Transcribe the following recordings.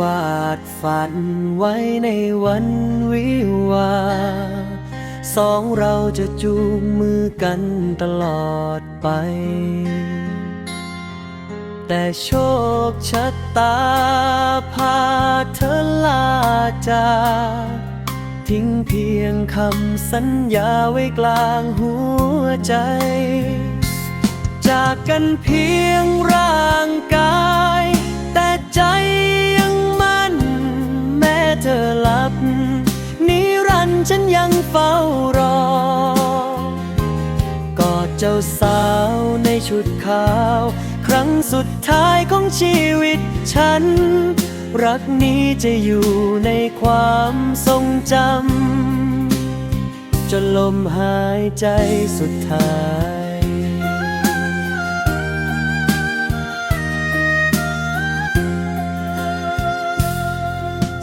วาดฝันไว้ในวันวิวา สองเราจะจูงมือกันตลอดไป แต่โชคชะตาพาเธอลาจากทิ้งเพียงคำสัญญาไว้กลางหัวใจ จากกันเพียงร่างกายารอ กอดเจ้าสาวในชุดขาว ครั้งสุดท้ายของชีวิตฉัน รักนี้จะอยู่ในความทรงจำจนลมหายใจสุดท้าย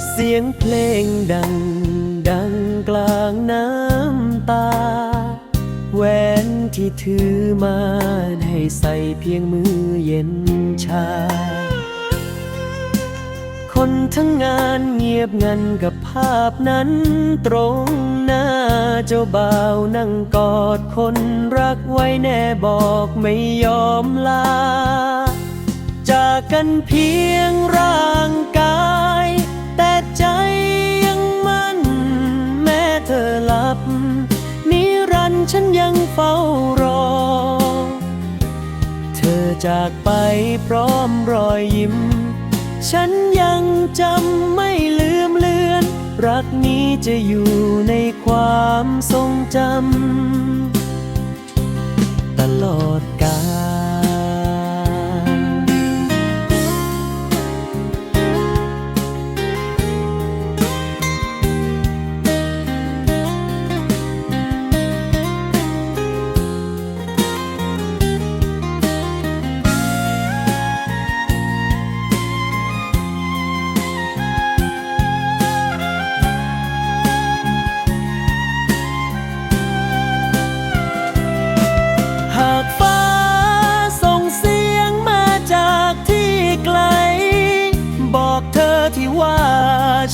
เสียงเพลงดัง กลางน้ำตา แหวนที่ถือมาให้ใส่เพียงมือเย็นชา คนทั้งงานเงียบงันกับภาพนั้น ตรงหน้าเจ้าบ่าวนั่งกอดคนรักไว้แน่บอกไม่ยอมลา จากกันเพียงร่าง จากไปพร้อมรอยยิ้ม ฉันยังจำไม่ลืมเลือน รักนี้จะอยู่ในความทรงจำ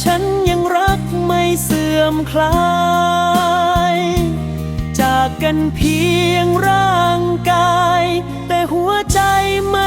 ฉันยังรักไม่เสื่อมคลาย จากกันเพียงร่างกาย แต่หัวใจไม่